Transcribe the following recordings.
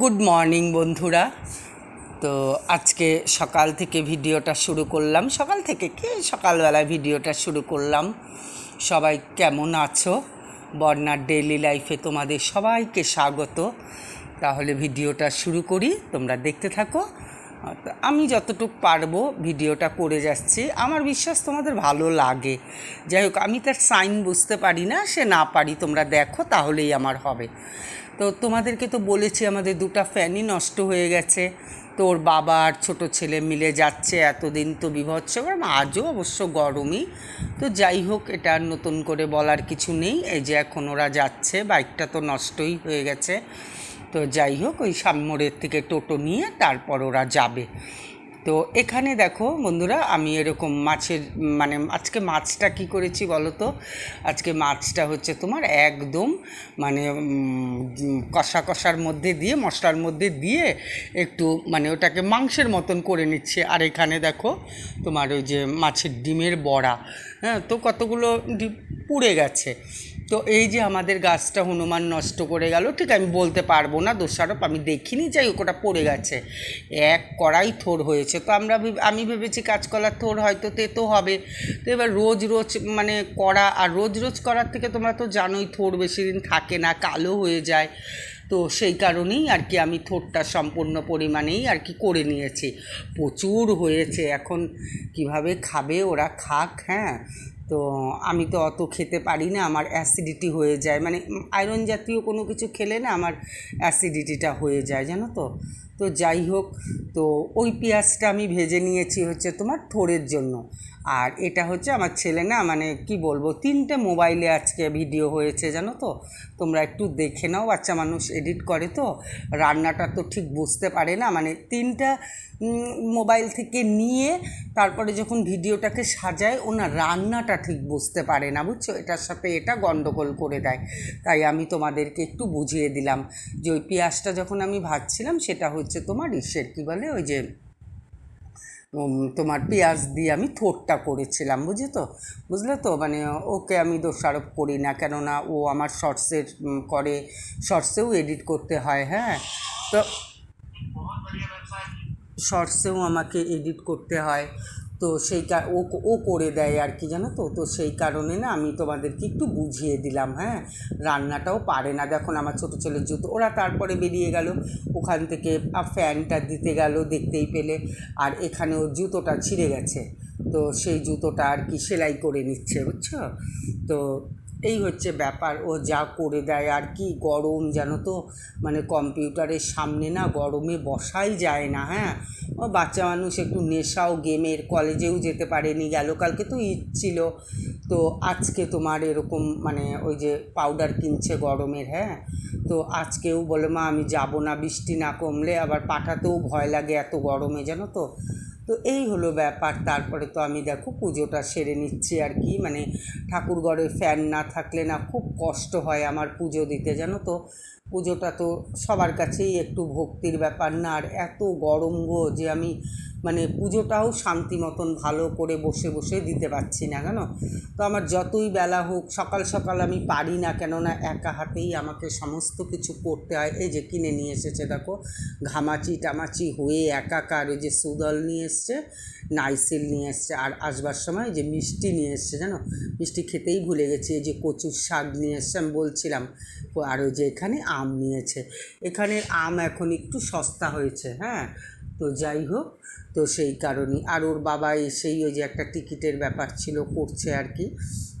Good morning বন্ধুরা। তো আজকে সকাল থেকে ভিডিওটা শুরু করলাম। সকাল থেকে কি? সকালবেলায় ভিডিওটা শুরু করলাম। সবাই কেমন আছো? বর্ণার ডেইলি লাইফে তোমাদের সবাইকে স্বাগত। তাহলে ভিডিওটা শুরু করি। তোমরা দেখতে থাকো। আমি যতটুকু পারব ভিডিওটা করে যাচ্ছি। আমার বিশ্বাস তোমাদের ভালো লাগে। যাই হোক, আমি তার সাইন বুঝতে পারি না, সে না পারি তোমরা দেখো, তাহলেই আমার হবে। তো তোমাদেরকে তো বলেছি, আমাদের দুটো ফ্যানই নষ্ট হয়ে গেছে। তোর বাবা আর ছোটো ছেলে মিলে যাচ্ছে, এতদিন তো বিভৎস। আজও অবশ্য গরমই। তো যাই হোক, এটা নতুন করে বলার কিছু নেই। এই যে এখন ওরা যাচ্ছে, বাইকটা তো নষ্টই হয়ে গেছে। তো যাই হোক, ওই সামনের থেকে টোটো নিয়ে তারপর ওরা যাবে। তো এখানে দেখো বন্ধুরা, আমি এরকম মাছের মানে আজকে মাছটা কি করেছি বলো তো? আজকে মাছটা হচ্ছে তোমার একদম মানে কষা কষার মধ্যে দিয়ে, মশলার মধ্যে দিয়ে একটু মানে ওটাকে মাংসের মতন করে নিচ্ছে। আর এখানে দেখো তোমার ওই যে মাছের ডিমের বড়া হ্যাঁ তো কতগুলো ডিম পুড়ে গেছে। তো এই যে আমাদের গাছটা হনুমান নষ্ট করে গেল, ঠিক আমি বলতে পারব না, দোষারোপ আমি দেখিনি, যাই ওটা পড়ে গেছে। এক কড়াই থোর হয়েছে, তো আমরা আমি ভেবেছি কাঁচকলার থোর হয়তো তেতো হবে। তো এবার রোজ রোজ মানে করা আর রোজ রোজ করার থেকে তোমরা তো জানোই, থোর বেশি দিন থাকে না, কালো হয়ে যায়। তো সেই কারণেই আর কি আমি থোরটা সম্পূর্ণ পরিমাণেই আর কি করে নিয়েছি। প্রচুর হয়েছে, এখন কীভাবে খাবে, ওরা খাক হ্যাঁ। তো আমি তো অত খেতে পারি না, আমার অ্যাসিডিটি হয়ে যায়। মানে আয়রন জাতীয় কোনো কিছু খেলে না আমার অ্যাসিডিটিটা হয়ে যায়, জানো তো? তো যাই হোক, তো ওই পেঁয়াজটা আমি ভেজে নিয়েছি হচ্ছে তোমার থোড়ের জন্য। আর এটা হচ্ছে আমার ছেলে না মানে কি বলব, তিনটে মোবাইলে আজকে ভিডিও হয়েছে, জানো তো? তোমরা একটু দেখে নাও, বাচ্চা মানুষ এডিট করে তো। রান্নাটা তো ঠিক বুঝতে পারে না মানে তিনটা মোবাইল থেকে নিয়ে তারপরে যখন ভিডিওটাকে সাজায়, ওনার রান্নাটা ঠিক বুঝতে পারে না, বুঝছ? এটার সাথে এটা গন্ডগোল করে দেয়। তাই আমি তোমাদেরকে একটু বুঝিয়ে দিলাম যে ওই পেঁয়াজটা যখন আমি ভাজছিলাম, সেটা হচ্ছে তোমার ইসের কী বলে, ওই যে তোমার পেঁয়াজ দিয়ে আমি থোটটা করেছিলাম বুঝলি তো বুঝলে তো? মানে ওকে আমি দোষারোপ করি না, কেননা ও আমার শর্টসের করে শর্টসেও এডিট করতে হয় হ্যাঁ? তো শর্টসেও আমাকে এডিট করতে হয়। তো সেই ও ও করে দেয় আর কি জানো তো? তো সেই কারণে না আমি তোমাদেরকে একটু বুঝিয়ে দিলাম হ্যাঁ? রান্নাটাও পারে না। দেখুন আমার ছোটো ছেলের জুতো। ওরা তারপরে বেরিয়ে গেল। ওখান থেকে ফ্যানটা দিতে গেল, দেখতেই পেলে। আর এখানে ওর জুতোটা ছিঁড়ে গেছে। তো সেই জুতোটা আর কি সেলাই করে নিচ্ছে, বুঝছ? তো এই হচ্ছে ব্যাপার। ও যা করে দেয় আর কি গরম জানো তো মানে কম্পিউটারের সামনে না গরমে বসাই যায় না হ্যাঁ? ও বাচ্চা মানুষ একটু নেশাও গেমের কলেজেও যেতে পারেনি, গেল, কালকে তো ঈদ ছিল। তো আজকে তোমার এরকম মানে ওই যে পাউডার কিনছে গরমের হ্যাঁ? তো আজকেও বলে, মা, আমি যাব না, বৃষ্টি না কমলে আবার পাঠাতেও ভয় লাগে এত গরমে, জানো তো? তো এই হলো ব্যাপার। তারপরে তো আমি দেখো পুজোটা সেরে নিচ্ছি আর কি। মানে ঠাকুর ঘরে ফ্যান না থাকলে না খুব কষ্ট হয় আমার পুজো দিতে, জানো তো? পুজোটা তো সবার কাছেই একটু ভক্তির ব্যাপার না, আর এত গরম গো যে আমি মানে পুজোটাও শান্তি মতন ভালো করে বসে বসে দিতে পারছি না কেন তো আমার যতই বেলা হোক, সকাল সকাল আমি পারি না কেননা একা হাতেই আমাকে সমস্ত কিছু করতে হয়। এই যে কিনে নিয়ে এসেছে দেখো, ঘামাচি টামাচি হয়ে একাকার ওই যে সুদল নিয়ে এসছে, নাইসিল নিয়ে এসছে, আর আসবার সময় যে মিষ্টি নিয়ে এসছে জানো? মিষ্টি খেতেই ভুলে গেছি, এই যে কচুর শাক নিয়ে এসছে, আমি বলছিলাম, আর ওই যে এখানে আম নিয়েছে। এখানের আম এখন একটু সস্তা হয়েছে হ্যাঁ? তো যাই হোক, তো সেই কারণেই। আর ওর বাবা এসেই ওই যে একটা টিকিটের ব্যাপার ছিল, করছে আর কি।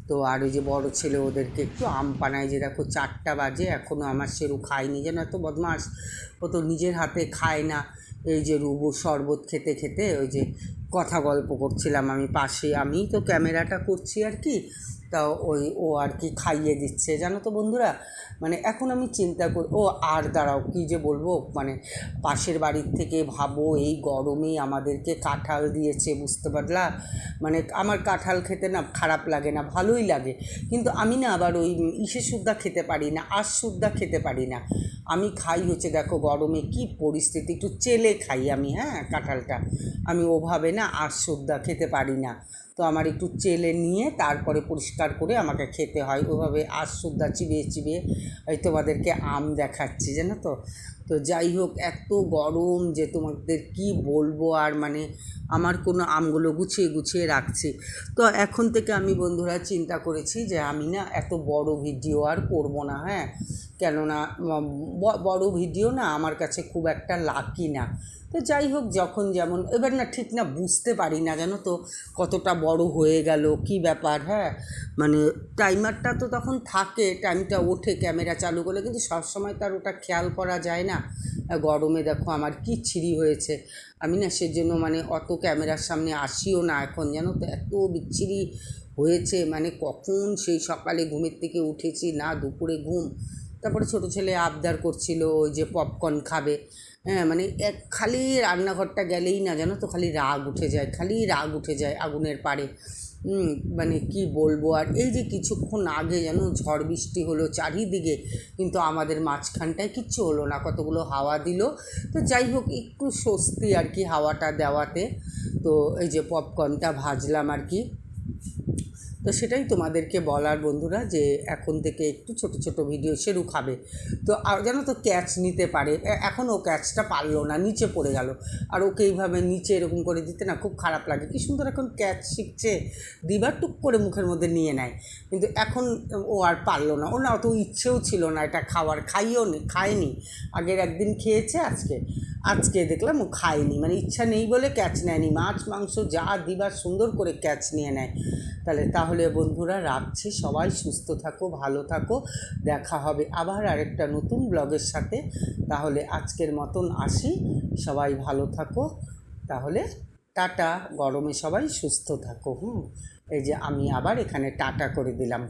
তো আর ওই যে বড় ছেলে ওদেরকে একটু আম পানায় যে দেখো চারটা বাজে এখনও আমার সেরু খায়নি, যেন এত বদমাস ও তো নিজের হাতে খায় না। এই যে রুবু শরবত খেতে খেতে ওই যে কথা গল্প করছিলাম আমি পাশে, আমি তো ক্যামেরাটা করছি আর কি। তা ওই, ও আর কি খাইয়ে দিচ্ছে, জানো তো বন্ধুরা? মানে এখন আমি চিন্তা করি, ও আর দাঁড়াও, কী যে বলব? মানে পাশের বাড়ির থেকে ভাবো, এই গরমে আমাদেরকে কাঁঠাল দিয়েছে, বুঝতে পারলা? মানে আমার কাঁঠাল খেতে না খারাপ লাগে না, ভালোই লাগে। কিন্তু আমি না আবার ওই ইসে সুদ্ধা খেতে পারি না, আশ সুদ্ধা খেতে পারি না। আমি খাই হচ্ছে, দেখো গরমে কি পরিস্থিতি, একটু চেলে খাই আমি হ্যাঁ কাঁঠালটা। আমি ওভাবে না, আর সুদ্ধা খেতে পারি না। তো আমার একটু চেলে নিয়ে তারপরে পরিষ্কার করে আমাকে খেতে হয়। ওভাবে আজ সুদ্ধা চিবিয়ে চিবিয়ে এই তোমাদেরকে আম দেখাচ্ছি, জানো তো? তো যাই হোক, এত গরম যে তোমাদের কি বলব আর মানে আমার কোনো আমগুলো গুছিয়ে গুছিয়ে রাখছি। তো এখন থেকে আমি বন্ধুরা চিন্তা করেছি যে আমি না এত বড় ভিডিও আর করব না হ্যাঁ? কেননা বড় ভিডিও না আমার কাছে খুব একটা লাকি না। তো যাই হোক, যখন যেমন, এবার না ঠিক না বুঝতে পারি না, জানো তো, কতটা বড় হয়ে গেল, কি ব্যাপার হ্যাঁ? মানে টাইমারটা তো তখন থাকে টাইমটা ওঠে ক্যামেরা চালু করলে, কিন্তু সবসময় তার ওটা খেয়াল করা যায় না। আর গরমে দেখো আমার কি ছিঁড়ি হয়েছে। আমি না সেজন্য মানে অত ক্যামেরার সামনে আসিও না এখন, জানো তো? এত বিচ্ছিরি হয়েছে মানে কখন সেই সকালে ঘুমের থেকে উঠেছি, না দুপুরে ঘুম। তারপরে ছোট ছেলে আবদার করছিল, ওই যে পপকর্ন খাবে। হ্যাঁ মানে এক খালি রান্নাঘরটা গেলেই না, জানো তো? খালি রাগ উঠে যায়, খালি রাগ উঠে যায় আগুনের পাড়ে। মানে কি বলব আর এই যে কিছুক্ষণ আগে যেন ঝড় বৃষ্টি হলো চারিদিকে, কিন্তু আমাদের মাঝখানটায় কিচ্ছু হলো না, কতগুলো হাওয়া দিল। তো যাই হোক, একটু স্বস্তি আর কি হাওয়াটা দেওয়াতে। তো এই যে পপকর্নটা ভাজলাম আর কি। তো সেটাই তোমাদেরকে বলার বন্ধুরা যে এখন থেকে একটু ছোট ছোট ভিডিও সেরু খাবে। তো জানো তো ক্যাচ নিতে পারে। এখন ও ক্যাচটা পারল না, নিচে পড়ে গেল। আর ওকে এইভাবে নিচে এরকম করে দিতে না খুব খারাপ লাগে। কি সুন্দর এখন ক্যাচ শিখছে। দিবার টুক করে মুখের মধ্যে নিয়ে নেয়। কিন্তু এখন ও আর পারল না। ওর না অত ইচ্ছেও ছিল না এটা খাওয়ার। খাইও নি, খায়নি। আগের একদিন খেয়েছে আজকে। আজকে দেখলাম ও খায়নি। মানে ইচ্ছা নেই বলে ক্যাচ নেয়নি। মাছ, মাংস যা দিবার সুন্দর করে ক্যাচ নিয়ে নেয়। তাহলে তাহলে বন্ধুরা রাখছি। সবাই সুস্থ থাকো, ভালো থাকো। দেখা হবে আবার আরেকটা নতুন ব্লগের সাথে। তাহলে আজকের মতন আসি। সবাই ভালো থাকো। তাহলে টাটা। গরমে সবাই সুস্থ থাকো, হুম? এই যে আমি আবার এখানে টাটা করে দিলাম।